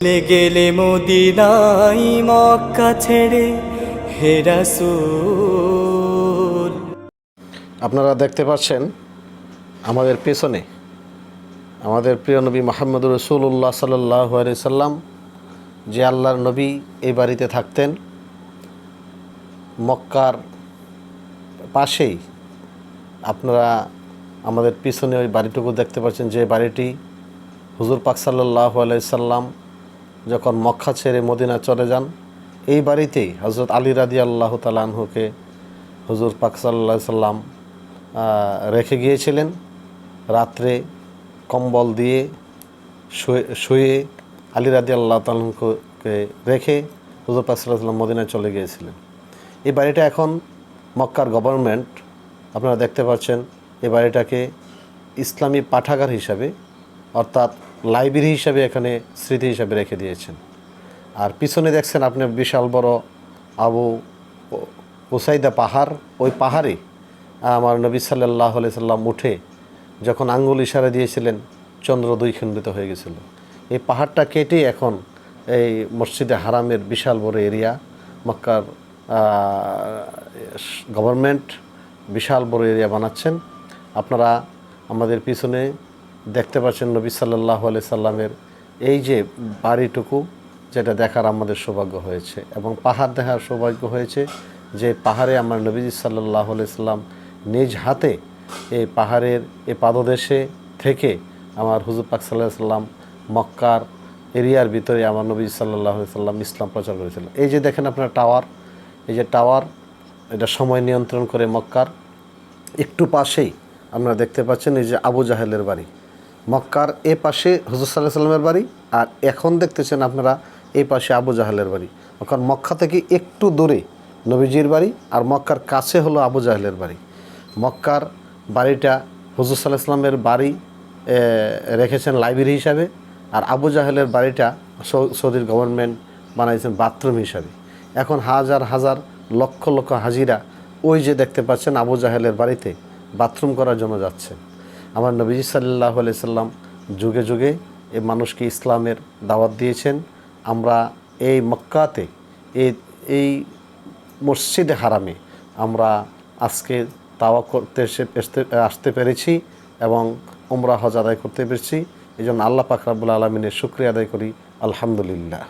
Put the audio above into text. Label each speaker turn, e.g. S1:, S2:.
S1: চলে গেলে মদিনাই মক্কা ছেড়ে হেরাসুল
S2: আপনারা দেখতে পাচ্ছেন আমাদের পেছনে আমাদের প্রিয় নবী মোহাম্মদ রসুল্লাহ সাল্লাহ সাল্লাম, যে আল্লাহর নবী এই বাড়িতে থাকতেন, মক্কার পাশেই আপনারা আমাদের পিছনে ওই বাড়িটুকু দেখতে পাচ্ছেন যে বাড়িটি হুজুর পাক সাল্লাহ সাল্লাম যখন মক্কা ছেড়ে মদিনা চলে যান, এই বাড়িতেই হজরত আলী রাদি আল্লাহ তালাহুকে হুজুর পাক সাল্লাহ সাল্লাম রেখে গিয়েছিলেন। রাত্রে কম্বল দিয়ে শুয়ে শুয়ে আলী রাদি আল্লাহ তালকে রেখে হুজুর পাক সাল্লাহ সাল্লাম চলে গিয়েছিলেন। এই বাড়িটা এখন মক্কার গভর্নমেন্ট, আপনারা দেখতে পাচ্ছেন, এই বাড়িটাকে ইসলামী পাঠাগার হিসাবে, অর্থাৎ লাইব্রেরি হিসাবে এখানে স্মৃতি হিসাবে রেখে দিয়েছেন। আর পিছনে দেখছেন আপনি বিশাল বড় আবু ও- উসাইদা পাহাড়, ওই পাহাড়ে আমার নবী সাল্লাহ সাল্লাম উঠে যখন আঙ্গুল ইশারা দিয়েছিলেন, চন্দ্র দুই খণ্ডিত হয়ে গেছিল। এই পাহাড়টা কেটে এখন এই মসজিদে হারামের বিশাল বড় এরিয়া, মক্কার গভর্নমেন্ট বিশাল বড় এরিয়া বানাচ্ছেন। আপনারা আমাদের পিছনে দেখতে পাচ্ছেন নবী সাল্লাহ আলি সাল্লামের এই যে বাড়িটুকু, যেটা দেখার আমাদের সৌভাগ্য হয়েছে এবং পাহাড় দেখার সৌভাগ্য হয়েছে যে পাহাড়ে আমার নবীজি সাল্লাহ সাল্লাম নিজ হাতে এই পাহাড়ের এ পাদদেশে থেকে আমার হুজুর পাক সাল্লাহ সাল্লাম মক্কার এরিয়ার ভিতরে আমার নবী সাল্লাহ সাল্লাম ইসলাম প্রচার করেছিল এই যে দেখেন আপনার টাওয়ার, এই যে টাওয়ার, এটা সময় নিয়ন্ত্রণ করে মক্কার। একটু পাশেই আপনারা দেখতে পাচ্ছেন এই যে আবু জাহেলের বাড়ি। মক্কার এ পাশে হুজুর সাল্লাহ সাল্লামের বাড়ি আর এখন দেখতেছেন আপনারা এই পাশে আবু জাহেলের বাড়ি। এখন মক্কা থেকে একটু দূরে নবীজির বাড়ি আর মক্কার কাছে হলো আবু জাহেলের বাড়ি। মক্কার বাড়িটা হুজুর সাল্লাহ সাল্লামের বাড়ি রেখেছেন লাইব্রেরি হিসাবে আর আবু জাহেলের বাড়িটা সৌদির গভর্নমেন্ট বানাইছেন বাথরুম হিসাবে। এখন হাজার হাজার, লক্ষ লক্ষ হাজিরা ওই যে দেখতে পাচ্ছেন আবু জাহেলের বাড়িতে বাথরুম করার জন্য যাচ্ছেন। আমার নবীজি সাল্লাহ সাল্লাম যুগে যুগে এই মানুষকে ইসলামের দাওয়াত দিয়েছেন। আমরা এই মক্কাতে এই এই মসজিদে হারামে আমরা আজকে তাওয়া করতে এসে- আসতে পেরেছি এবং উমরা হজ আদায় করতে পেরেছি। এই জন্য আল্লাহ পাক রাব্বুল আলমিনের শুক্রিয়া আদায় করি। আলহামদুলিল্লাহ।